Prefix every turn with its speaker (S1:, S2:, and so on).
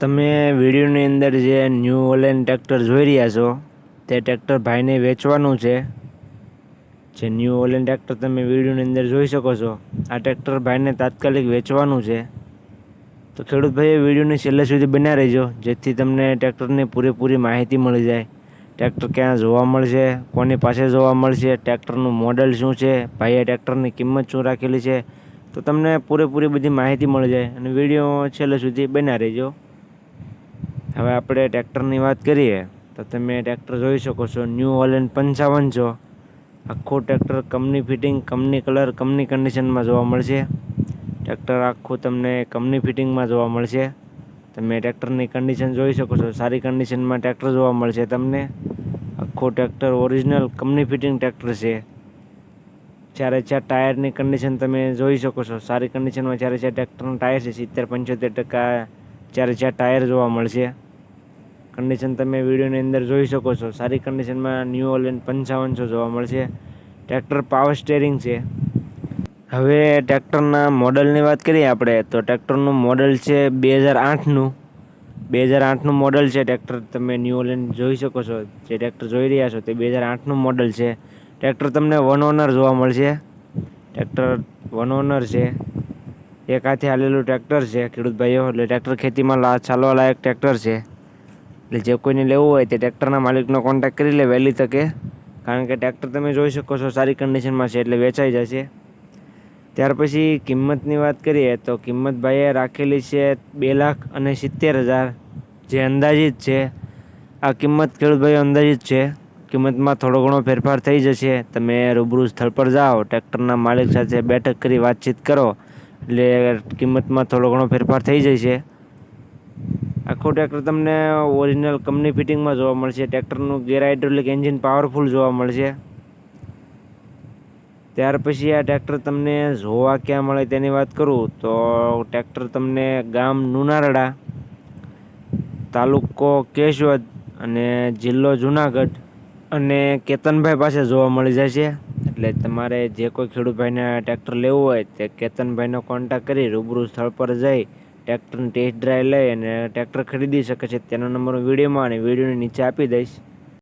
S1: તમે વિડીયોની અંદર જે ન્યૂ ઓલેન ટ્રેક્ટર જોઈ રહ્યા છો, તે ટ્રેક્ટર ભાઈને વેચવાનું છે. જે ન્યૂ ઓલેન ટ્રેક્ટર તમે વિડીયોની અંદર જોઈ શકો છો, આ ટ્રેક્ટર ભાઈને તાત્કાલિક વેચવાનું છે. તો ખેડૂત ભાઈએ વિડીયોની છેલ્લે સુધી બન્યા રહેજો, જેથી તમને ટ્રેક્ટરની પૂરેપૂરી માહિતી મળી જાય. ટ્રેક્ટર ક્યાં જોવા મળશે, કોની પાસે જોવા મળશે, ટ્રેક્ટરનું મોડલ શું છે, ભાઈએ ટ્રેક્ટરની કિંમત શું રાખેલી છે, તો તમને પૂરેપૂરી બધી માહિતી મળી જાય અને વીડિયો છેલ્લે સુધી બન્યા રહેજો. હવે આપણે ટ્રેક્ટરની વાત કરીએ, તો તમે ટ્રેક્ટર જોઈ શકો છો ન્યૂ ઓલેન પંચાવન છો. આખું tractor company fitting કમની colour company કન્ડિશનમાં જોવા મળશે. ટ્રેક્ટર આખું તમને કંપની ફિટિંગમાં જોવા મળશે. તમે ટ્રેક્ટરની કન્ડિશન જોઈ શકો છો, સારી કન્ડિશનમાં ટ્રેક્ટર જોવા મળશે તમને. આખું ટ્રેક્ટર ઓરિજિનલ કમની ફિટિંગ ટ્રેક્ટર છે. ચારે ચાર ટાયરની કન્ડિશન તમે જોઈ શકો છો, સારી કન્ડિશનમાં ચારે ચાર ટ્રેક્ટરના ટાયર છે, સિત્તેર પંચોતેર ટકા ચારે ચાર ટાયર જોવા મળશે. કન્ડિશન તમે વિડીયોની અંદર જોઈ શકો છો. સારી કન્ડિશનમાં ન્યૂ ઓલેન્ડ પંચાવનસો જોવા મળશે. ટ્રેક્ટર પાવર સ્ટેરિંગ છે. હવે ટ્રેક્ટરના મોડલની વાત કરીએ આપણે, તો ટ્રેક્ટરનું મોડલ છે બે હજાર આઠનું બે હજાર આઠનું મોડલ છે ટ્રેક્ટર તમે ન્યૂ ઓલેન્ડ જોઈ શકો છો. જે ટ્રેક્ટર જોઈ રહ્યા છો તે બે હજાર આઠનું મોડલ છે. ટ્રેક્ટર તમને વન ઓનર જોવા મળશે. ટ્રેક્ટર વન ઓનર છે. એક હાથે હાલેલું ટ્રેક્ટર છે ખેડૂતભાઈઓ એટલે ટ્રેક્ટર ખેતીમાં ચાલવા લાયક ટ્રેક્ટર છે. એટલે જે કોઈને લેવું હોય તે ટ્રેક્ટરના માલિકનો કોન્ટેક્ટ કરી લે વહેલી તકે. કારણ કે ટ્રેક્ટર તમે જોઈ શકો છો, સારી કન્ડિશનમાં છે એટલે વેચાઈ જશે. ત્યાર પછી કિંમતની વાત કરીએ તો કિંમત ભાઈએ રાખેલી છે બે લાખ અને સિત્તેર હજાર, જે અંદાજિત છે. આ કિંમત ખેડૂતભાઈ અંદાજિત છે. કિંમતમાં થોડો ઘણો ફેરફાર થઈ જશે. તમે રૂબરૂ સ્થળ પર જાઓ, ટ્રેક્ટરના માલિક સાથે બેઠક કરી વાતચીત કરો, એટલે કિંમતમાં થોડો ઘણો ફેરફાર થઈ જશે. આખું ટ્રેક્ટર તમને ઓરિજિનલ કંપની ફિટિંગમાં જોવા મળશે. ટ્રેક્ટરનું ગેર હાઇડ્રોલિક એન્જિન પાવરફુલ જોવા મળશે. ત્યાર પછી આ ટ્રેક્ટર તમને જોવા ક્યાં મળે તેની વાત કરું તો ટ્રેક્ટર તમને ગામ નુનારડા, તાલુકો કેશવદ અને જિલ્લો જુનાગઢ અને કેતનભાઈ પાસે જોવા મળી જશે. એટલે તમારે જે કોઈ ખેડૂત ભાઈને ટ્રેક્ટર લેવું હોય તે કેતનભાઈનો કોન્ટેક્ટ કરી રૂબરૂ સ્થળ પર જઈ ટ્રેક્ટરની ટેસ્ટ ડ્રાઈવ લઈ અને ટ્રેક્ટર ખરીદી શકે છે. તેનો નંબર હું વિડીયોમાં અને વિડીયોની નીચે આપી દઈશ.